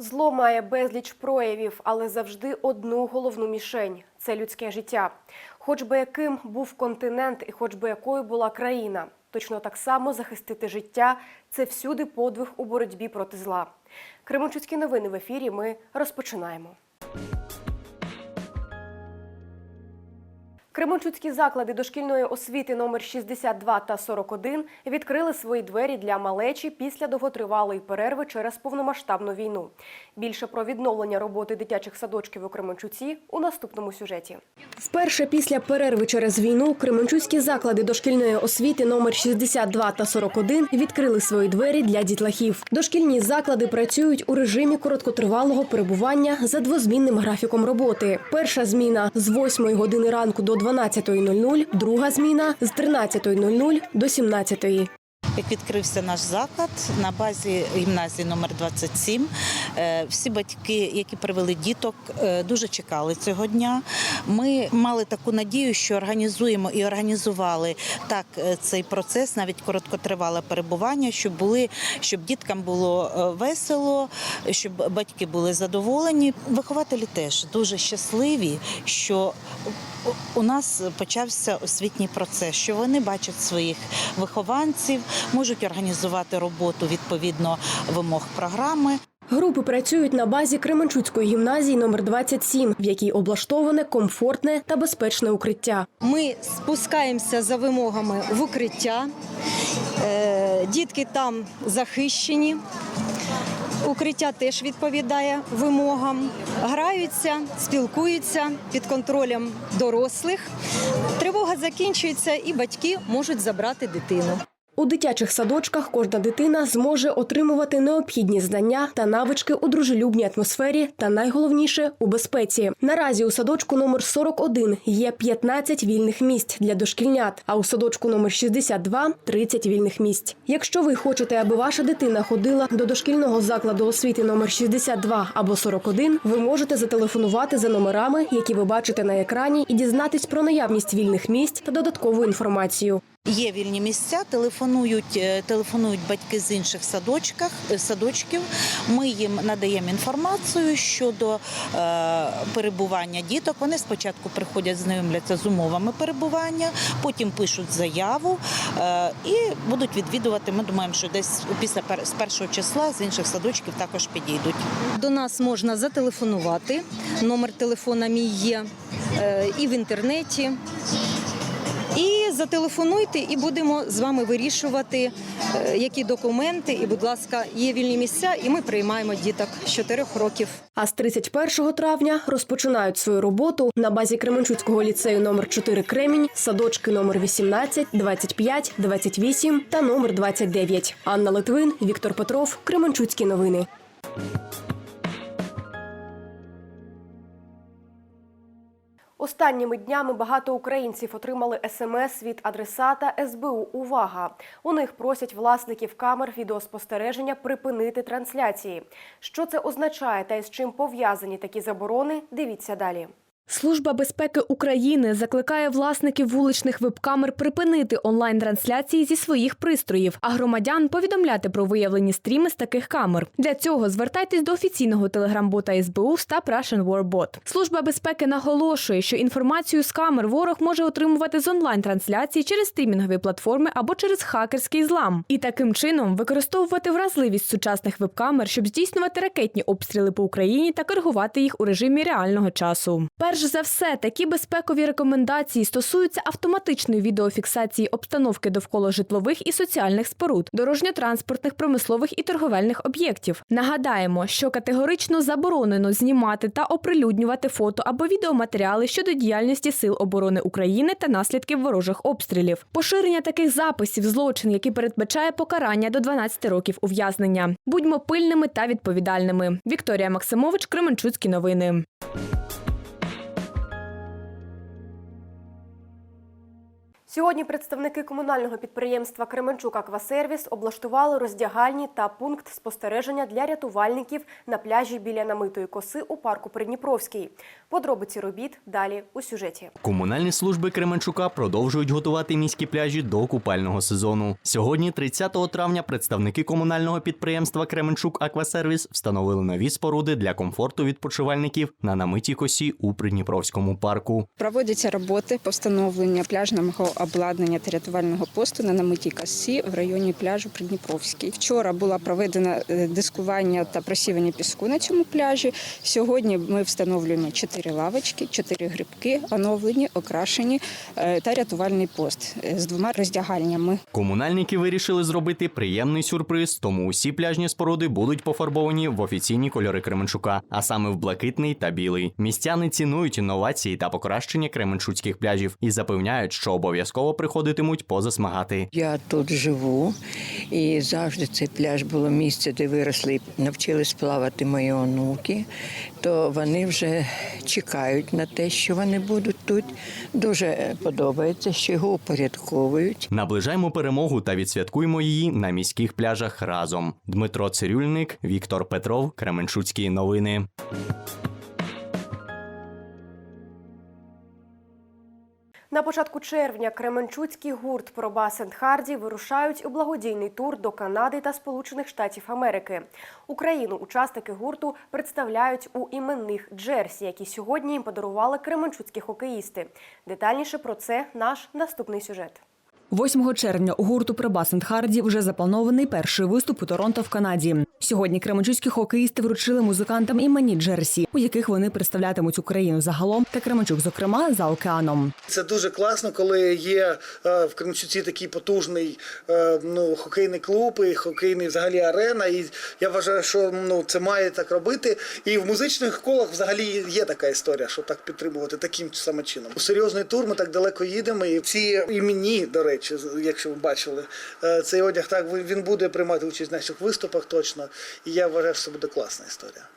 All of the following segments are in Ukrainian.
Зло має безліч проявів, але завжди одну головну мішень це людське життя. Хоч би яким був континент і хоч би якою була країна. Точно так само захистити життя це всюди подвиг у боротьбі проти зла. Кременчуцькі новини в ефірі. Ми розпочинаємо. Кременчуцькі заклади дошкільної освіти номер 62 та 41 відкрили свої двері для малечі після довготривалої перерви через повномасштабну війну. Більше про відновлення роботи дитячих садочків у Кременчуці у наступному сюжеті. Вперше після перерви через війну Кременчуцькі заклади дошкільної освіти номер 62 та 41 відкрили свої двері для дітлахів. Дошкільні заклади працюють у режимі короткотривалого перебування за двозмінним графіком роботи. Перша зміна з 8 години ранку до 12.00, друга зміна з 13.00 до 17.00. Як відкрився наш заклад на базі гімназії номер 27, е, всі батьки, які привели діток, е, дуже чекали цього дня. Ми мали таку надію, що організуємо і організували так е, цей процес, навіть короткотривале перебування, щоб були, щоб діткам було весело, щоб батьки були задоволені. Вихователі теж дуже щасливі, що у нас почався освітній процес, що вони бачать своїх вихованців, можуть організувати роботу відповідно вимог програми. Групи працюють на базі Кременчуцької гімназії номер 27, в якій облаштоване комфортне та безпечне укриття. Ми спускаємося за вимогами в укриття. Е, Дітки там захищені. Укриття теж відповідає вимогам. Граються, спілкуються під контролем дорослих. Тривога закінчується, і батьки можуть забрати дитину. У дитячих садочках кожна дитина зможе отримувати необхідні знання та навички у дружелюбній атмосфері та найголовніше у безпеці. Наразі у садочку номер 41 є 15 вільних місць для дошкільнят, а у садочку номер 62 – 30 вільних місць. Якщо ви хочете, аби ваша дитина ходила до дошкільного закладу освіти номер 62 або 41, ви можете зателефонувати за номерами, які ви бачите на екрані, і дізнатись про наявність вільних місць та додаткову інформацію. Є вільні місця, телефонують, е, телефонують батьки з інших садочках, е, садочків. Ми їм надаємо інформацію щодо е, перебування діток. Вони спочатку приходять, знайомляться з умовами перебування, потім пишуть заяву і будуть відвідувати. Ми думаємо, що десь після з першого числа з інших садочків також підійдуть. До нас можна зателефонувати. Номер телефона мій є і в інтернеті. І зателефонуйте, і будемо з вами вирішувати, е, які документи. І, будь ласка, є вільні місця, і ми приймаємо діток з 4 років. А з 31 травня розпочинають свою роботу на базі Кременчуцького ліцею номер 4 Кремінь, садочки номер 18, 25, 28 та номер 29. Анна Литвин, Віктор Петров, Кременчуцькі новини. Останніми днями багато українців отримали смс від адресата СБУ. Увага! У них просять власників камер відеоспостереження припинити трансляції. Що це означає та із чим пов'язані такі заборони? Дивіться далі. Служба безпеки України закликає власників вуличних веб-камер припинити онлайн-трансляції зі своїх пристроїв, а громадян повідомляти про виявлені стріми з таких камер. Для цього звертайтесь до офіційного телеграм-бота СБУ Stop Russian War. Служба безпеки наголошує, що інформацію з камер ворог може отримувати з онлайн-трансляції через стрімінгові платформи або через хакерський злам, і таким чином використовувати вразливість сучасних веб-камер, щоб здійснювати ракетні обстріли по Україні та коригувати їх у режимі реального часу. Перш за все, такі безпекові рекомендації стосуються автоматичної відеофіксації обстановки довкола житлових і соціальних споруд, дорожньо-транспортних, промислових і торговельних об'єктів. Нагадаємо, що категорично заборонено знімати та оприлюднювати фото або відеоматеріали щодо діяльності Сил оборони України та наслідків ворожих обстрілів. Поширення таких записів злочин, який передбачає покарання до 12 років ув'язнення. Будьмо пильними та відповідальними. Вікторія Максимович, Кременчуцькі новини. Сьогодні представники комунального підприємства Кременчук Аквасервіс облаштували роздягальні та пункт спостереження для рятувальників на пляжі біля намитої коси у парку Придніпровський. Подробиці робіт далі у сюжеті. Комунальні служби Кременчука продовжують готувати міські пляжі до купального сезону. Сьогодні, 30 травня, представники комунального підприємства Кременчук Аквасервіс встановили нові споруди для комфорту відпочивальників на намитій косі у Придніпровському парку. Проводяться роботи по встановленню пляжного обладнання та рятувального посту на намитій косі в районі пляжу Придніпровський. Вчора було проведено е, дискування та просівання піску на цьому пляжі. Сьогодні ми встановлюємо чотири лавочки, чотири грибки, оновлені, окрашені е, та рятувальний пост е, з двома роздягальнями. Комунальники вирішили зробити приємний сюрприз, тому усі пляжні споруди будуть пофарбовані в офіційні кольори Кременчука, а саме в блакитний та білий. Містяни цінують інновації та покращення кременчуцьких пляжів і запевняють, що обов'язково приходитимуть позасмагати. Я тут живу, і завжди цей пляж було місце, де виросли навчились плавати мої онуки. То вони вже чекають на те, що вони будуть тут. Дуже подобається, що його упорядковують. Наближаємо перемогу та відсвяткуємо її на міських пляжах разом. Дмитро Цирюльник, Віктор Петров, Кременчуцькі новини. На початку червня Кременчуцький гурт Пробас енд Харді вирушають у благодійний тур до Канади та Сполучених Штатів Америки. Україну учасники гурту представляють у іменних джерсі, які сьогодні їм подарували кременчуцькі хокеїсти. Детальніше про це наш наступний сюжет. 8 червня у гурту Пребасент Харді вже запланований перший виступ у Торонто в Канаді. Сьогодні кременчуцькі хокеїсти вручили музикантам іменні джерсі, у яких вони представлятимуть Україну загалом та Кременчук, зокрема, за океаном. Це дуже класно, коли є е, в Кременчуці такий потужний е, ну, хокейний клуб і хокейний взагалі арена. І я вважаю, що ну, це має так робити. І в музичних колах взагалі є така історія, що так підтримувати таким саме чином. У серйозний тур ми так далеко їдемо. І ці імені, до речі, якщо ви бачили, е, цей одяг так він буде приймати участь в наших виступах точно. І я вважаю, що це буде класна історія.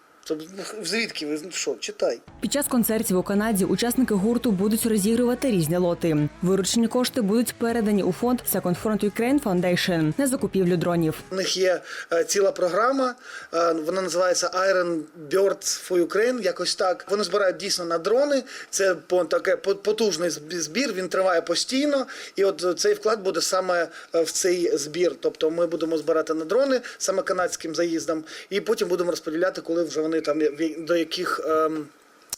Звідки ви що, читай. Під час концертів у Канаді учасники гурту будуть розігрувати різні лоти. Виручені кошти будуть передані у фонд Second Front Ukraine Foundation на закупівлю дронів. У них є е, ціла програма, е, вона називається Iron Birds for Ukraine, якось так. Вони збирають дійсно на дрони. Це по- таке по- потужний збір, він триває постійно. І от цей вклад буде саме е, в цей збір. Тобто ми будемо збирати на дрони саме канадським заїздом, і потім будемо розподіляти, коли вже вони там в- до яких ем,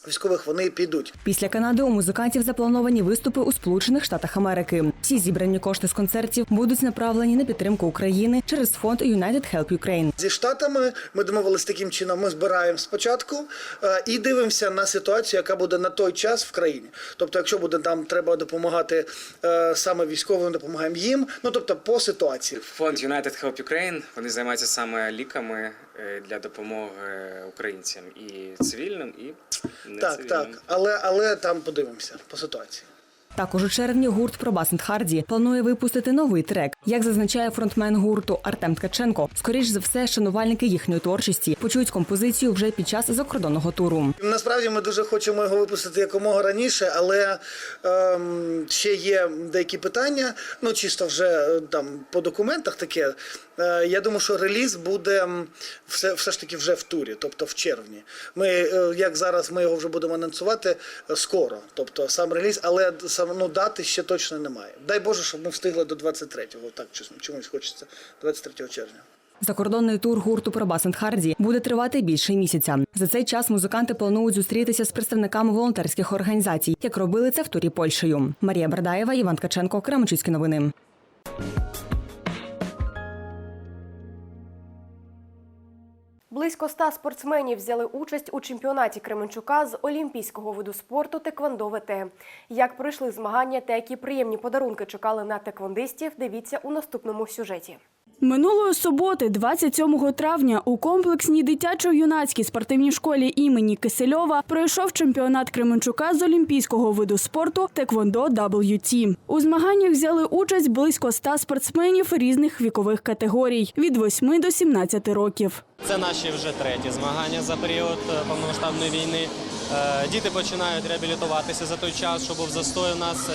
військових вони підуть. Після Канади у музикантів заплановані виступи у Сполучених Штатах Америки. Всі зібрані кошти з концертів будуть направлені на підтримку України через фонд United Help Ukraine. Зі штатами ми домовились таким чином. Ми збираємо спочатку е, і дивимося на ситуацію, яка буде на той час в країні. Тобто, якщо буде там треба допомагати е, саме військовим, допомагаємо їм. Ну тобто по ситуації. Фонд United Help Ukraine, вони займаються саме ліками е, для допомоги українцям і цивільним, і не Так, цивільним. так, але але там подивимося по ситуації. Також у червні гурт Пробасент Харді планує випустити новий трек. Як зазначає фронтмен гурту Артем Ткаченко, скоріш за все, шанувальники їхньої творчості почують композицію вже під час закордонного туру. Насправді ми дуже хочемо його випустити якомога раніше, але ем, ще є деякі питання. Ну чисто вже е, там по документах таке. Е, я думаю, що реліз буде все, все ж таки вже в турі, тобто в червні. Ми е, як зараз ми його вже будемо анонсувати е, скоро, тобто сам реліз, але сам ну дати ще точно немає. Дай Боже, щоб ми встигли до 23-го. Так чомусь хочеться 23 червня. Закордонний тур гурту Пробасент Харді буде тривати більше місяця. За цей час музиканти планують зустрітися з представниками волонтерських організацій, як робили це в турі Польщею. Марія Бердаєва, Іван Ткаченко, Кременчуцькі новини. Близько ста спортсменів взяли участь у чемпіонаті Кременчука з олімпійського виду спорту Теквондо ВТ. Як пройшли змагання та які приємні подарунки чекали на теквондистів, дивіться у наступному сюжеті. Минулої суботи, 27 травня, у комплексній дитячо-юнацькій спортивній школі імені Кисельова пройшов чемпіонат Кременчука з олімпійського виду спорту Теквондо WT. У змаганнях взяли участь близько 100 спортсменів різних вікових категорій від 8 до 17 років. Це наші вже треті змагання за період е, повномасштабної війни. Е, Діти починають реабілітуватися за той час, що був застой у нас.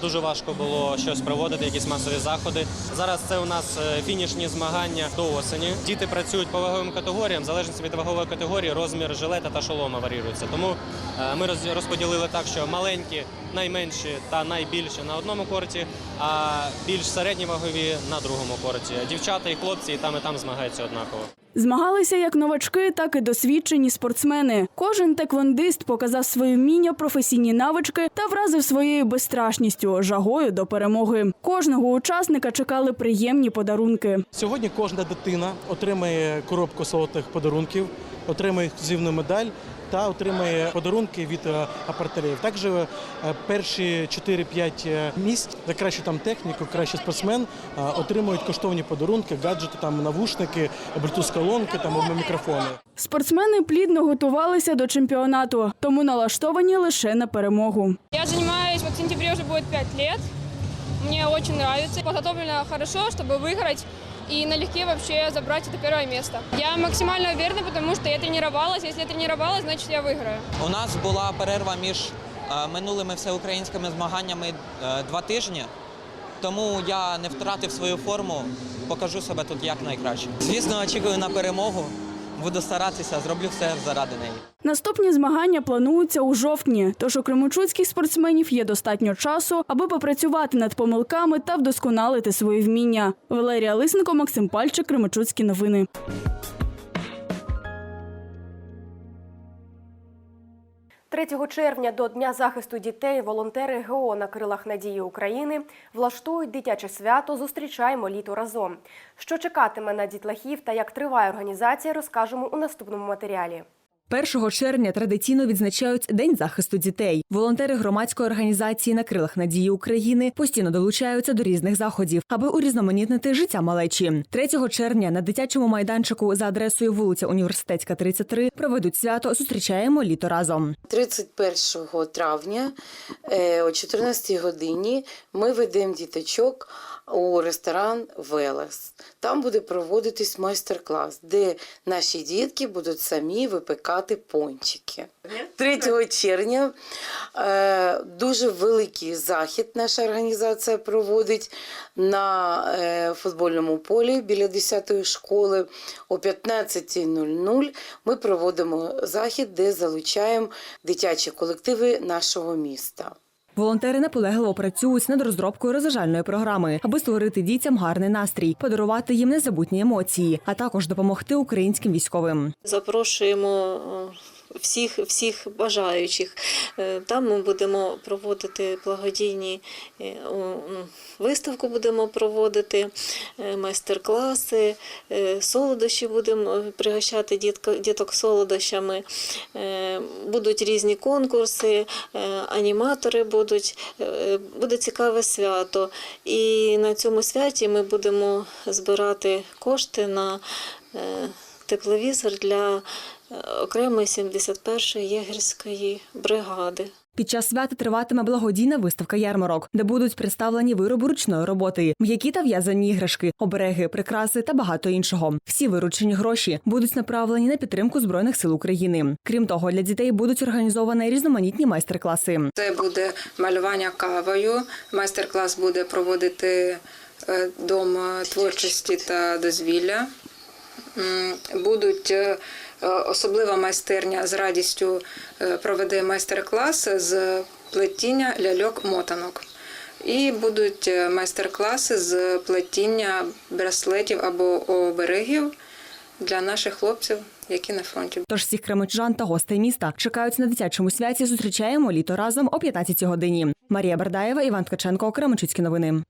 Дуже важко було щось проводити, якісь масові заходи. Зараз це у нас е, фінішні змагання до осені. Діти працюють по ваговим категоріям, в залежності від вагової категорії, розмір жилета та шолома варіюється. Тому е, ми розподілили так, що маленькі, найменші та найбільші на одному корті, а більш середні вагові на другому корті. Дівчата і хлопці і там, і там змагаються однаково. Змагалися як новачки, так і досвідчені спортсмени. Кожен теквондист показав свої вміння, професійні навички та вразив своєю безстрашністю, жагою до перемоги. Кожного учасника чекали приємні подарунки. Сьогодні кожна дитина отримає коробку солодких подарунків, отримає ексклюзивну медаль та отримає подарунки від е, апартелів. Також е, перші 4-5 е, місць за кращу там техніку, кращий спортсмен отримують коштовні подарунки, гаджети, там навушники, блютуз-колонки, там мікрофони. Спортсмени плідно готувалися до чемпіонату, тому налаштовані лише на перемогу. Я занимаюсь, вот в сентябре уже будет 5 лет. Мне очень нравится. Подготовлена хорошо, чтобы выиграть и налегке вообще забрать это первое место. Я максимально уверена, потому что я тренировалась. Если я тренировалась, значит я выиграю. У нас була перерва між е, минулими всеукраїнськими змаганнями е, два тижні, тому я не втратив свою форму, покажу себе тут як найкраще. Звісно, очікую на перемогу. Буду старатися, зроблю все заради неї. Наступні змагання плануються у жовтні, тож у кременчуцьких спортсменів є достатньо часу, аби попрацювати над помилками та вдосконалити свої вміння. Валерія Лисенко, Максим Пальчик, Кременчуцькі новини. 3 червня до Дня захисту дітей волонтери ГО на крилах надії України влаштують дитяче свято Зустрічаємо літо разом. Що чекатиме на дітлахів та як триває організація, розкажемо у наступному матеріалі. 1 червня традиційно відзначають День захисту дітей. Волонтери громадської організації на крилах надії України постійно долучаються до різних заходів, аби урізноманітнити життя малечі. 3 червня на дитячому майданчику за адресою вулиця Університетська, 33 проведуть свято Зустрічаємо літо разом. 31 травня е, о 14 годині ми ведемо діточок у ресторан Велес. Там буде проводитись майстер-клас, де наші дітки будуть самі випекати пончики. 3 червня е, дуже великий захід наша організація проводить на е, футбольному полі біля 10-ї школи. О 15.00 ми проводимо захід, де залучаємо дитячі колективи нашого міста. Волонтери наполегливо працюють над розробкою розважальної програми, аби створити дітям гарний настрій, подарувати їм незабутні емоції, а також допомогти українським військовим. Запрошуємо е, всіх, всіх бажаючих. Е, Там ми будемо проводити благодійні е, виставку, будемо проводити е, майстер-класи, солодощі будемо пригощати діток солодощами. Будуть різні конкурси, аніматори будуть, буде цікаве свято. І на цьому святі ми будемо збирати кошти на тепловізор для окремої 71-ї єгерської бригади. Під час свята триватиме благодійна виставка ярмарок, де будуть представлені вироби ручної роботи, м'які та в'язані іграшки, обереги, прикраси та багато іншого. Всі виручені гроші будуть направлені на підтримку збройних сил України. Крім того, для дітей будуть організовані різноманітні майстер-класи. Це буде малювання кавою. Майстер-клас буде проводити е, Дом творчості та дозвілля. Будуть е, е, особлива майстерня з радістю е, проведе майстер-клас з плетіння ляльок-мотанок. І будуть е, майстер-класи з плетіння браслетів або оберегів для наших хлопців, які на фронті. Тож всіх кременчужан та гостей міста чекають на дитячому святі. Зустрічаємо літо разом о 15 годині. Марія Бердаєва, Іван Ткаченко, Кременчуцькі новини.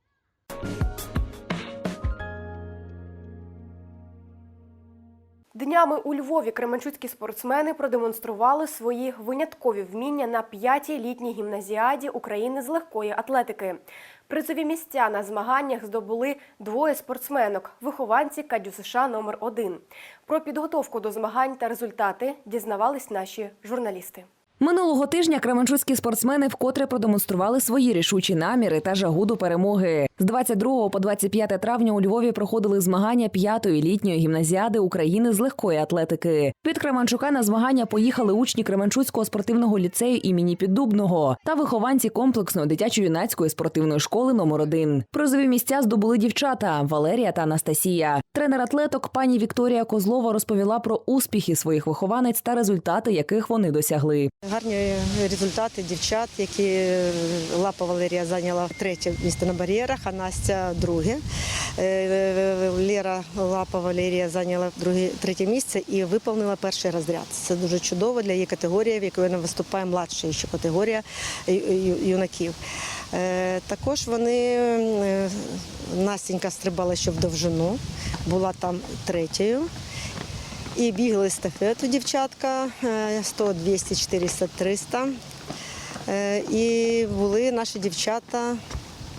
Днями у Львові кременчуцькі спортсмени продемонстрували свої виняткові вміння на п'ятій літній гімназіаді України з легкої атлетики. Призові місця на змаганнях здобули двоє спортсменок, вихованці Кадю США номер 1 Про підготовку до змагань та результати дізнавались наші журналісти. Минулого тижня кременчуцькі спортсмени вкотре продемонстрували свої рішучі наміри та жагу до перемоги. З 22 по 25 травня у Львові проходили змагання п'ятої літньої гімназіади України з легкої атлетики. Під Кременчука на змагання поїхали учні Кременчуцького спортивного ліцею імені Піддубного та вихованці комплексної дитячо-юнацької спортивної школи номер 1 Призові місця здобули дівчата Валерія та Анастасія. Тренер атлеток пані Вікторія Козлова розповіла про успіхи своїх вихованець та результати, яких вони досягли. Гарні результати дівчат, які е, Лапа Валерія зайняла третє місце на бар'єрах, а Настя друге. Е, Лера Лапа Валерія зайняла друге, третє місце і виповнила перший розряд. Це дуже чудово для її категорії, в якій вона виступає младша ще категорія юнаків. Е, Також вони е, Настенька стрибала ще в довжину, була там третьою. І бігли естафету дівчатка е, 100, 200, 400, 300. Е, І були наші дівчата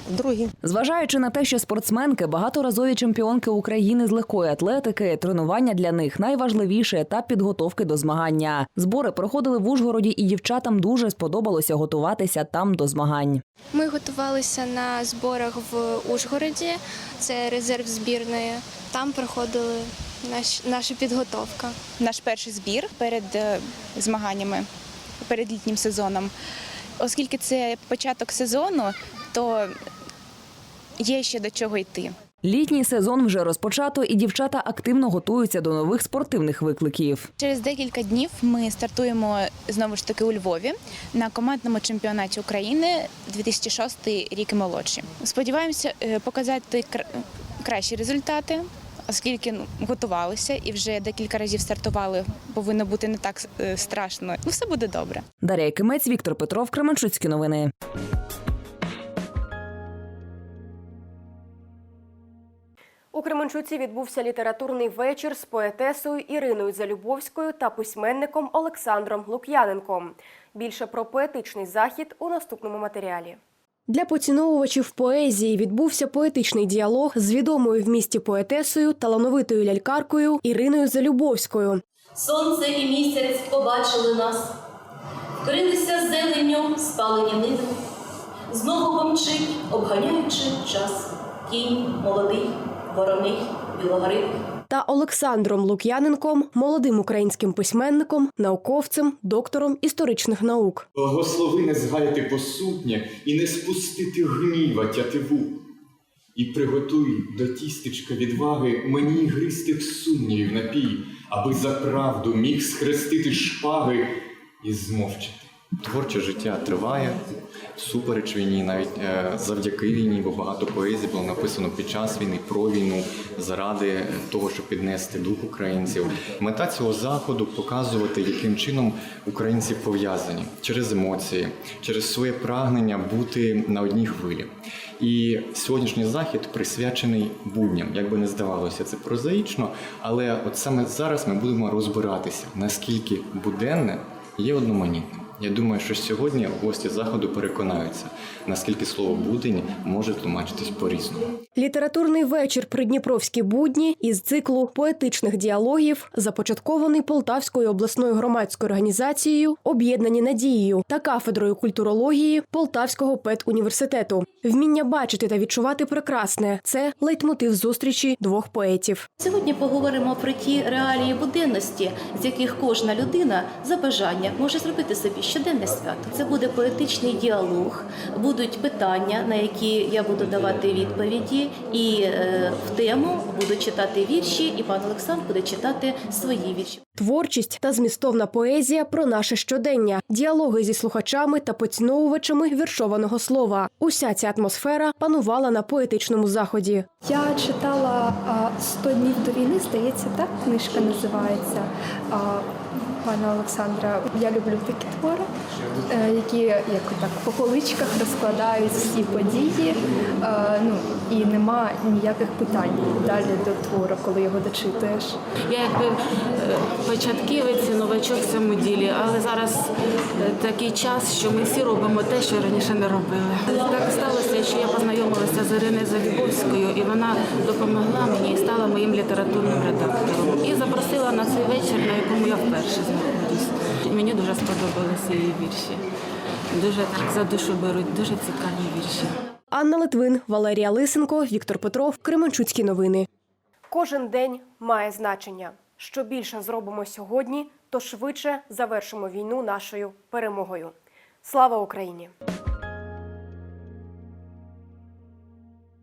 другі. Зважаючи на те, що спортсменки багаторазові чемпіонки України з легкої атлетики, тренування для них найважливіший етап підготовки до змагання. Збори проходили в Ужгороді, і дівчатам дуже сподобалося готуватися там до змагань. Ми готувалися на зборах в Ужгороді, це резерв збірної. Там проходили наш, наша підготовка. наш перший збір перед е, змаганнями, перед літнім сезоном. Оскільки це початок сезону, то є ще до чого йти. Літній сезон вже розпочато, і дівчата активно готуються до нових спортивних викликів. Через декілька днів ми стартуємо знову ж таки у Львові на командному чемпіонаті України 2006 рік і молодші. Сподіваємося е, показати кра- кращі результати. Оскільки ну, готувалися і вже декілька разів стартували, повинно бути не так е, страшно. Ну, все буде добре. Дар'я Кимець, Віктор Петров, Кременчуцькі новини. У Кременчуці відбувся літературний вечір з поетесою Іриною Залюбовською та письменником Олександром Лук'яненком. Більше про поетичний захід у наступному матеріалі. Для поціновувачів поезії відбувся поетичний діалог з відомою в місті поетесою, талановитою лялькаркою Іриною Залюбовською. Сонце і місяць побачили нас, вкрилися зеленню спалені ниви, знову помчить, обганяючи час, кінь молодий, вороний, білогривий. Та Олександром Лук'яненком, молодим українським письменником, науковцем, доктором історичних наук. Благослови не згаяти посудня і не спустити гніва тятиву. І приготуй до тістечка відваги мені гристих сумнівів напій, аби за правду міг схрестити шпаги і змовчати. Творче життя триває всупереч війні, навіть е, завдяки війні, бо багато поезії було написано під час війни про війну, заради того, щоб піднести дух українців. Мета цього заходу показувати, яким чином українці пов'язані через емоції, через своє прагнення бути на одній хвилі. І сьогоднішній захід присвячений будням. Як би не здавалося, це прозаїчно, але от саме зараз ми будемо розбиратися, наскільки буденне є одноманітним. Я думаю, що сьогодні гості заходу переконаються, наскільки слово будень може тлумачитись по-різному. Літературний вечір Придніпровські будні із циклу поетичних діалогів, започаткований Полтавською обласною громадською організацією, об'єднані надією та кафедрою культурології Полтавського педуніверситету. Вміння бачити та відчувати прекрасне це лейтмотив зустрічі двох поетів. Сьогодні поговоримо про ті реалії буденності, з яких кожна людина за бажання може зробити собі щоденне свято. Це буде поетичний діалог, будуть питання, на які я буду давати відповіді, і е, в тему буду читати вірші, і пан Олександр буде читати свої вірші. Творчість та змістовна поезія про наше щодення, діалоги зі слухачами та поціновувачами віршованого слова. Уся ця атмосфера панувала на поетичному заході. Я читала а, «100 днів до війни, здається, так книжка називається. Пана Олександра, я люблю такі твори, е, які як так по поличках розкладають всі події. Е, Ну і нема ніяких питань далі до твору, коли його дочитуєш. Я якби е, початківець, новачок в цьому ділі, але зараз такий час, що ми всі робимо те, що раніше не робили. Так сталося, що я познайомилася з Іриною Залюбовською, і вона допомогла мені і стала моїм літературним редактором. І запросила на цей вечір, на якому я вперше. Мені дуже сподобалися її вірші. Дуже так за душу беруть, дуже цікаві вірші. Анна Литвин, Валерія Лисенко, Віктор Петров, Кременчуцькі новини. Кожен день має значення. Що більше зробимо сьогодні, то швидше завершимо війну нашою перемогою. Слава Україні!